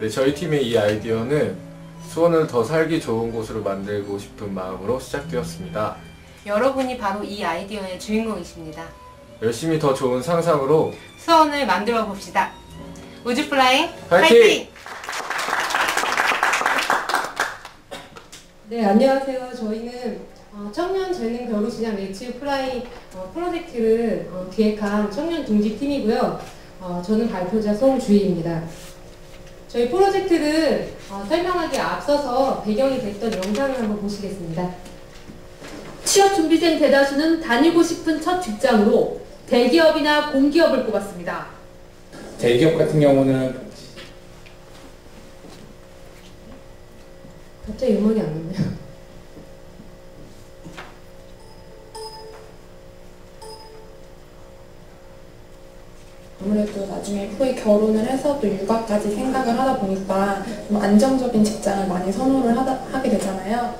네, 저희 팀의 이 아이디어는 수원을 더 살기 좋은 곳으로 만들고 싶은 마음으로 시작되었습니다. 여러분이 바로 이 아이디어의 주인공이십니다. 열심히 더 좋은 상상으로 수원을 만들어 봅시다. 우주 플라잉 파이팅! 파이팅! 네, 안녕하세요. 저희는 어, 청년 재능 벼룩시장 레츠 플라이 어, 프로젝트를 어, 기획한 청년 둥지팀이고요. 어, 저는 발표자 송주희입니다. 저희 프로젝트를 어, 설명하기에 앞서서 배경이 됐던 영상을 한번 보시겠습니다. 취업 준비생 대다수는 다니고 싶은 첫 직장으로 대기업이나 공기업을 꼽았습니다. 대기업 같은 경우는 갑자기 음악이 안 나네요. 아무래도 나중에 후에 결혼을 해서 또 육아까지 생각을 하다 보니까 좀 안정적인 직장을 많이 선호를 하다, 하게 되잖아요.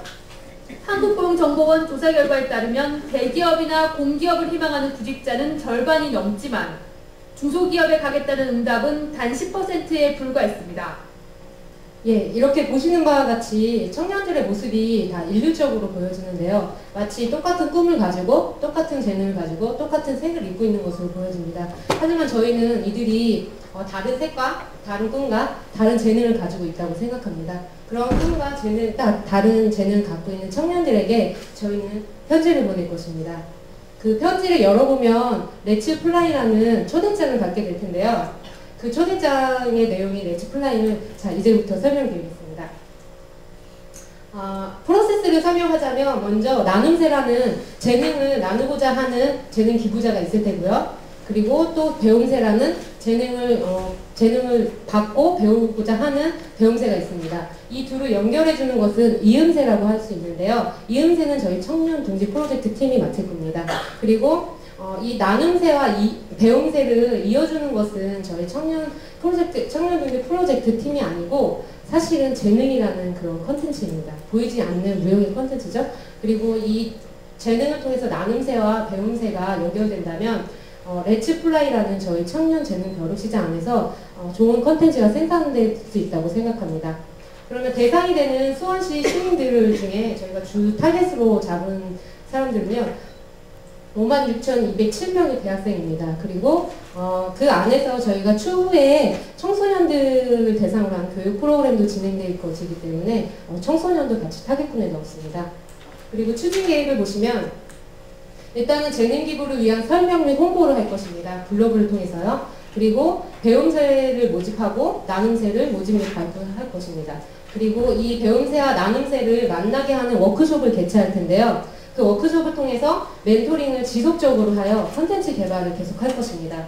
한국고용정보원 조사 결과에 따르면 대기업이나 공기업을 희망하는 구직자는 절반이 넘지만 중소기업에 가겠다는 응답은 단 10%에 불과했습니다. 예, 이렇게 보시는 바와 같이 청년들의 모습이 다 일률적으로 보여지는데요. 마치 똑같은 꿈을 가지고 똑같은 재능을 가지고 똑같은 색을 입고 있는 것으로 보여집니다. 하지만 저희는 이들이 어, 다른 색과 다른 꿈과 다른 재능을 가지고 있다고 생각합니다. 그런 꿈과 재능, 다, 다른 재능을 갖고 있는 청년들에게 저희는 편지를 보낼 것입니다. 그 편지를 열어보면 레츠 플라이라는 초대장을 받게 될 텐데요. 그 초대장의 내용이 레츠 플라잉을 자 이제부터 설명드리겠습니다. 아, 프로세스를 설명하자면 먼저 나눔새라는 재능을 나누고자 하는 재능 기부자가 있을 테고요. 그리고 또 배움새라는 재능을 어, 재능을 받고 배우고자 하는 배움새가 있습니다. 이 둘을 연결해 주는 것은 이음새라고 할 수 있는데요. 이음새는 저희 청년 동지 프로젝트 팀이 맡을 겁니다. 그리고 어, 이 나눔새와 이 배움새를 이어주는 것은 저희 청년 프로젝트, 청년동지 프로젝트 팀이 아니고 사실은 재능이라는 그런 컨텐츠입니다. 보이지 않는 무형의 컨텐츠죠. 그리고 이 재능을 통해서 나눔새와 배움새가 연결된다면 어, 레츠플라이라는 저희 청년 재능 벼룩시장 안에서 어, 좋은 컨텐츠가 생산될 수 있다고 생각합니다. 그러면 대상이 되는 수원시 시민들 중에 저희가 주 타겟으로 잡은 사람들은요. 56,207명의 대학생입니다. 그리고 어, 그 안에서 저희가 추후에 청소년들을 대상으로 한 교육 프로그램도 진행될 것이기 때문에 어, 청소년도 같이 타겟군에 넣었습니다. 그리고 추진 계획을 보시면 일단은 재능 기부를 위한 설명 및 홍보를 할 것입니다. 블로그를 통해서요. 그리고 배움새를 모집하고 나눔새를 모집 및 발표할 것입니다. 그리고 이 배움새와 나눔새를 만나게 하는 워크숍을 개최할 텐데요. 그 워크숍을 통해서 멘토링을 지속적으로 하여 컨텐츠 개발을 계속할 것입니다.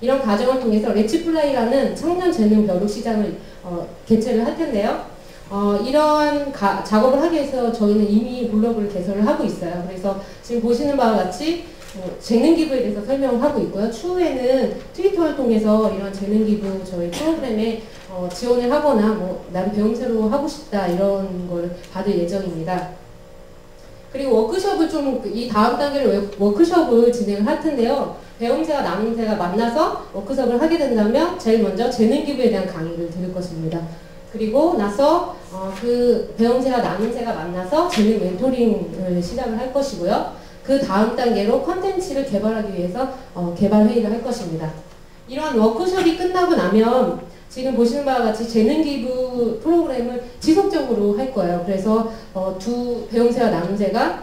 이런 과정을 통해서 레치플라이라는 청년 재능 벼룩 시장을 어, 개최를 할 텐데요. 어, 이런 가, 작업을 하기 위해서 저희는 이미 블로그를 개설을 하고 있어요. 그래서 지금 보시는 바와 같이 뭐 재능 기부에 대해서 설명을 하고 있고요. 추후에는 트위터를 통해서 이런 재능 기부 저희 프로그램에 어, 지원을 하거나 뭐 나는 배움새로 하고 싶다 이런 걸 받을 예정입니다. 그리고 워크숍을 좀 이 다음 단계로 워크숍을 진행을 할 텐데요. 배움새와 나눔새가 만나서 워크숍을 하게 된다면 제일 먼저 재능 기부에 대한 강의를 들을 것입니다. 그리고 나서 어, 그 배움새와 나눔새가 만나서 재능 멘토링을 시작을 할 것이고요. 그 다음 단계로 컨텐츠를 개발하기 위해서 어, 개발 회의를 할 것입니다. 이러한 워크숍이 끝나고 나면 지금 보시는 바와 같이 재능 기부 프로그램을 지속적으로 할 거예요. 그래서 어, 두 배움새와 나눔새가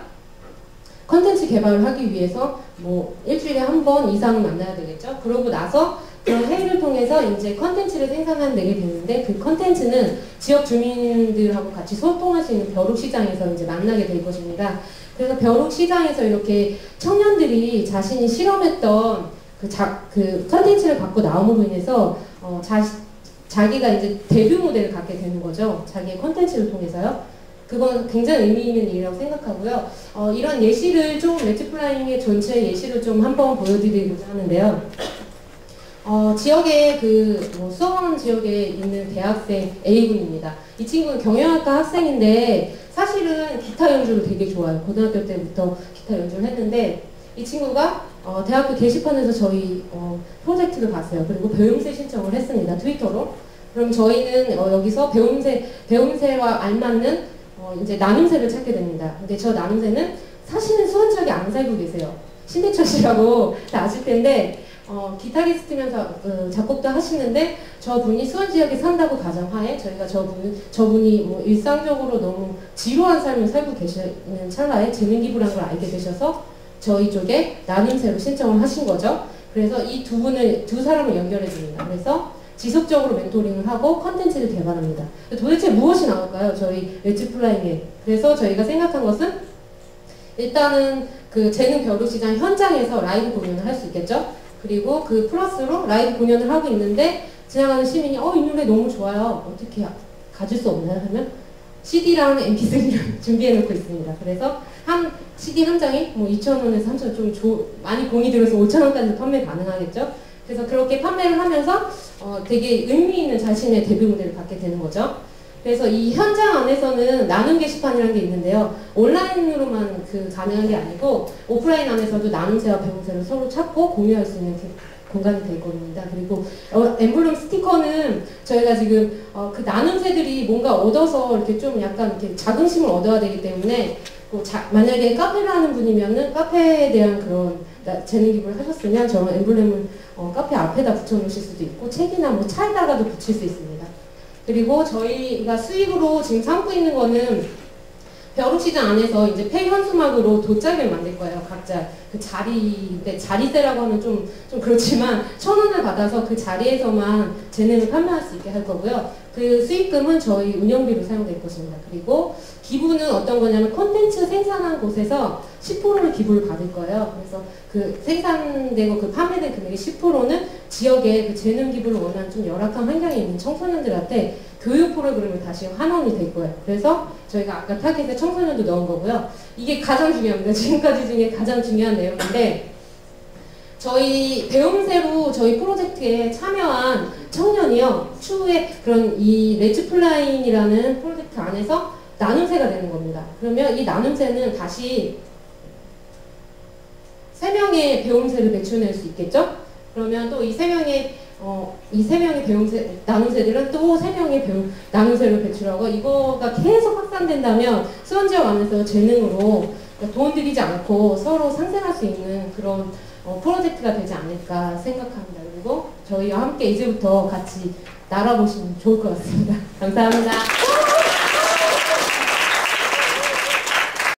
컨텐츠 개발을 하기 위해서 뭐 일주일에 한 번 이상은 만나야 되겠죠. 그러고 나서 그런 회의를 통해서 이제 컨텐츠를 생산하게 되는데 그 컨텐츠는 지역 주민들하고 같이 소통할 수 있는 벼룩 시장에서 이제 만나게 될 것입니다. 그래서 벼룩 시장에서 이렇게 청년들이 자신이 실험했던 그, 자, 그 컨텐츠를 갖고 나옴으로 인해서 어, 자, 자기가 이제 데뷔 모델을 갖게 되는 거죠. 자기의 컨텐츠를 통해서요. 그건 굉장히 의미 있는 일이라고 생각하고요. 어, 이런 예시를 좀 레트플라잉의 전체 예시를 좀 한번 보여드리고자 하는데요. 어, 지역에 그 뭐 수원 지역에 있는 대학생 A군입니다. 이 친구는 경영학과 학생인데 사실은 기타 연주를 되게 좋아요. 고등학교 때부터 기타 연주를 했는데 이 친구가 어, 대학교 게시판에서 저희 어, 프로젝트를 봤어요. 그리고 배움새 신청을 했습니다. 트위터로. 그럼 저희는 어, 여기서 배움새, 배움새와 알맞는 어, 이제 나눔새를 찾게 됩니다. 근데 저 나눔새는 사실은 수원 지역에 안 살고 계세요. 신대철 씨라고 다 아실 텐데 어, 기타리스트면서 그 작곡도 하시는데 저분이 수원 지역에 산다고 가정하에 저희가 저분, 저분이 뭐 일상적으로 너무 지루한 삶을 살고 계시는 찰나에 재능 기부라는 걸 알게 되셔서 저희 쪽에 나눔새로 신청을 하신 거죠. 그래서 이 두 분을 두 사람을 연결해 줍니다. 그래서 지속적으로 멘토링을 하고 컨텐츠를 개발합니다. 도대체 무엇이 나올까요? 저희 웨지 플라잉에. 그래서 저희가 생각한 것은 일단은 그 재능 벼룩시장 현장에서 라이브 공연을 할 수 있겠죠? 그리고 그 플러스로 라이브 공연을 하고 있는데 지나가는 시민이 어 이 노래 너무 좋아요. 어떻게 가질 수 없나요? 하면 CD랑 MP3를 준비해 놓고 있습니다. 그래서 한 CD 한 장이 뭐 2,000원에서 3,000원 좀 조- 많이 공이 들어서 5,000원까지 판매 가능하겠죠? 그래서 그렇게 판매를 하면서 어, 되게 의미 있는 자신의 데뷔 무대를 갖게 되는 거죠. 그래서 이 현장 안에서는 나눔 게시판이라는 게 있는데요. 온라인으로만 그 가능한 게 아니고 오프라인 안에서도 나눔새와 배움새를 서로 찾고 공유할 수 있는 그 공간이 될 겁니다. 그리고 어, 엠블럼 스티커는 저희가 지금 어, 그 나눔새들이 뭔가 얻어서 이렇게 좀 약간 이렇게 자긍심을 얻어야 되기 때문에 뭐 자- 만약에 카페를 하는 분이면은 카페에 대한 그런 나- 재능 기부를 하셨으면 저런 엠블렘을 어, 카페 앞에다 붙여놓으실 수도 있고 책이나 뭐 차에다가도 붙일 수 있습니다. 그리고 저희가 수익으로 지금 삼고 있는 거는 벼룩시장 안에서 이제 폐현수막으로 돗자리를 만들 거예요. 각자 그 자리인데 자리세라고 하면 좀, 좀 그렇지만 천 원을 받아서 그 자리에서만 재능을 판매할 수 있게 할 거고요. 그 수익금은 저희 운영비로 사용될 것입니다. 그리고 기부는 어떤 거냐면 콘텐츠 생산한 곳에서 10%를 기부를 받을 거예요. 그래서 그 생산되고 그 판매된 금액의 10%는 지역에 그 재능 기부를 원하는 좀 열악한 환경에 있는 청소년들한테 교육 프로그램을 다시 환원이 될 거예요. 그래서 저희가 아까 타겟에 청소년도 넣은 거고요. 이게 가장 중요합니다. 지금까지 중에 가장 중요한 내용인데 저희 배움새로 저희 프로젝트에 참여한 청년이요. 추후에 그런 이 레츠플라인이라는 프로젝트 안에서 나눔새가 되는 겁니다. 그러면 이 나눔새는 다시 세 명의 배움새를 배출해낼 수 있겠죠? 그러면 또이세 명의 어, 이 세 명의 배움새, 나눔새들은 또 세 명의 배움, 나눔새를 배출하고 이거가 계속 확산된다면 수원 지역 안에서 재능으로 그러니까 돈 들이지 않고 서로 상생할 수 있는 그런 어, 프로젝트가 되지 않을까 생각합니다. 그리고 저희와 함께 이제부터 같이 날아보시면 좋을 것 같습니다. 감사합니다.